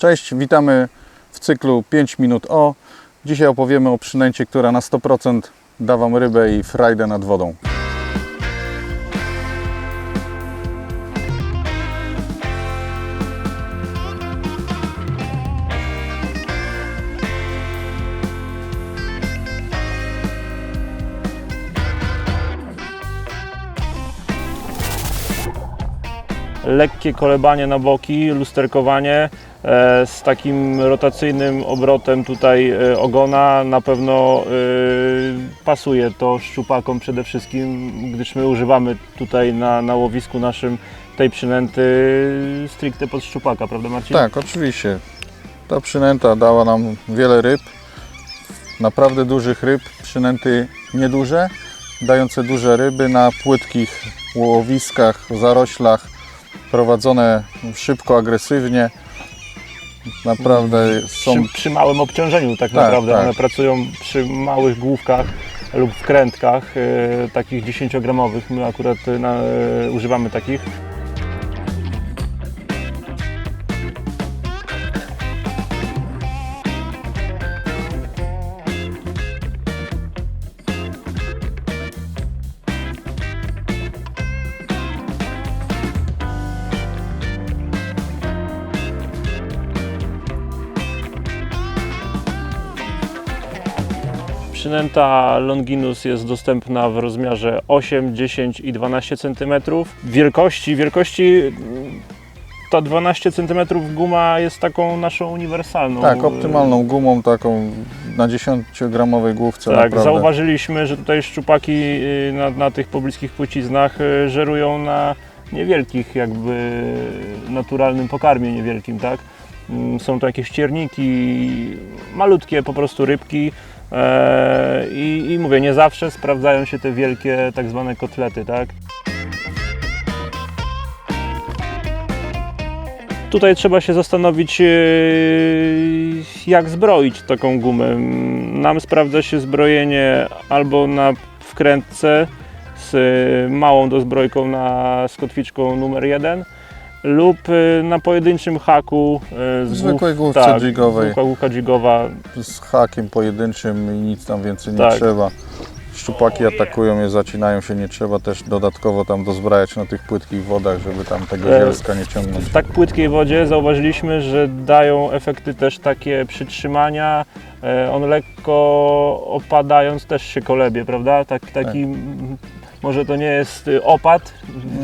Cześć, witamy w cyklu 5 minut o. Dzisiaj opowiemy o przynęcie, która na 100% da Wam rybę i frajdę nad wodą. lekkie kolebanie na boki, lusterkowanie z takim rotacyjnym obrotem tutaj e, ogona na pewno e, pasuje to szczupakom przede wszystkim, gdyż my używamy tutaj na, na łowisku naszym tej przynęty stricte pod szczupaka, prawda Marcin? Tak, oczywiście. Ta przynęta dała nam wiele ryb, naprawdę dużych ryb, przynęty nieduże, dające duże ryby na płytkich łowiskach, zaroślach, prowadzone szybko, agresywnie. Naprawdę są Przy, przy małym obciążeniu tak Tak, naprawdę. tak. One pracują przy małych główkach lub wkrętkach, e, takich 10-gramowych. My akurat e, na, e, używamy takich. Longinus jest dostępna w rozmiarze 8, 10 i 12 cm. Wielkości, wielkości mm, ta 12 cm guma jest taką naszą uniwersalną. tak, optymalną gumą taką na 10-gramowej główce. Tak, naprawdę. zauważyliśmy, że tutaj szczupaki y, na, na tych pobliskich płciznach y, żerują na niewielkich jakby naturalnym pokarmie niewielkim, tak? Mm, Są to jakieś cierniki, malutkie po prostu rybki i, i mówię, nie zawsze sprawdzają się te wielkie tak zwane kotlety, tak? Tutaj trzeba się zastanowić, e, jak zbroić taką gumę. Nam sprawdza się zbrojenie albo na wkrętce z e, małą dozbrojką na z kotwiczką numer 1 lub e, na pojedynczym haku e, z Zwykłej głów- główce tak, jigowej. Zwykła główka z hakiem pojedynczym i nic tam więcej nie Tak. trzeba. Szczupaki atakują je, zacinają się, nie trzeba też dodatkowo tam dozbrajać na tych płytkich wodach, żeby tam tego E, zielska nie ciągnąć. W tak płytkiej wodzie zauważyliśmy, że dają efekty też takie przytrzymania. E, On lekko opadając też się kolebie, prawda? Tak, taki, m, może to nie jest y, opad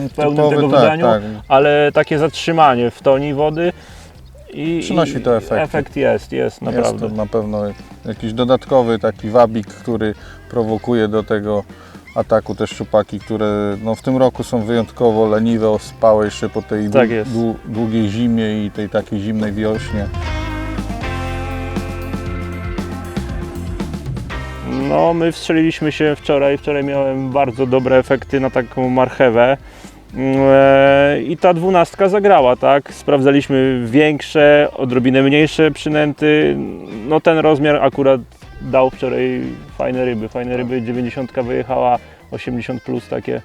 w pełnym Typowy, tego tak, wydaniu, tak. ale takie zatrzymanie w toni wody. I, Przynosi to efekty. Efekt jest, jest naprawdę. Jest to na pewno jakiś dodatkowy taki wabik, który prowokuje do tego ataku te szczupaki, które no, w tym roku są wyjątkowo leniwe, ospałe jeszcze po tej Tak dłu- długiej zimie i tej takiej zimnej wiośnie. No, my wstrzeliliśmy się wczoraj. Wczoraj miałem bardzo dobre efekty na taką marchewę. Eee, I ta dwunastka zagrała, tak? Sprawdzaliśmy większe, odrobinę mniejsze przynęty. No ten rozmiar akurat dał wczoraj fajne ryby. Fajne ryby, 90 wyjechała, 80 plus takie.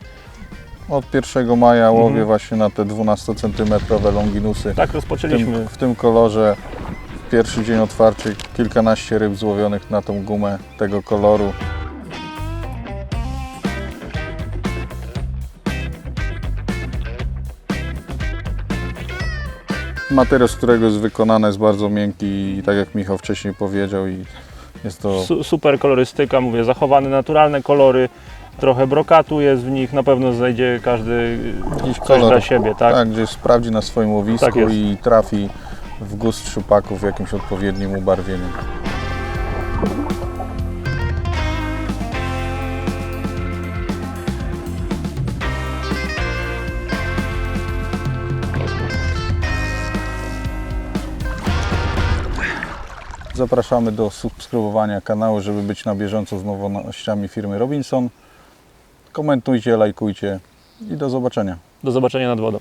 Od 1 maja łowię Mhm. właśnie na te 12 cm longinusy. Tak w rozpoczęliśmy. tym, w tym kolorze w pierwszy dzień otwarcie kilkanaście ryb złowionych na tą gumę tego koloru. Materiał, z którego jest wykonane jest bardzo miękki i tak jak Michał wcześniej powiedział i jest to Su- super kolorystyka, mówię, zachowane naturalne kolory. Trochę brokatu jest w nich, na pewno znajdzie każdy jakiś coś kolor, dla siebie, tak? tak, gdzie sprawdzi na swoim Tak łowisku jest. i trafi w gust szupaków w jakimś odpowiednim ubarwieniu. Zapraszamy do subskrybowania kanału, żeby być na bieżąco z nowościami firmy Robinson. Komentujcie, lajkujcie i do zobaczenia. Do zobaczenia nad wodą.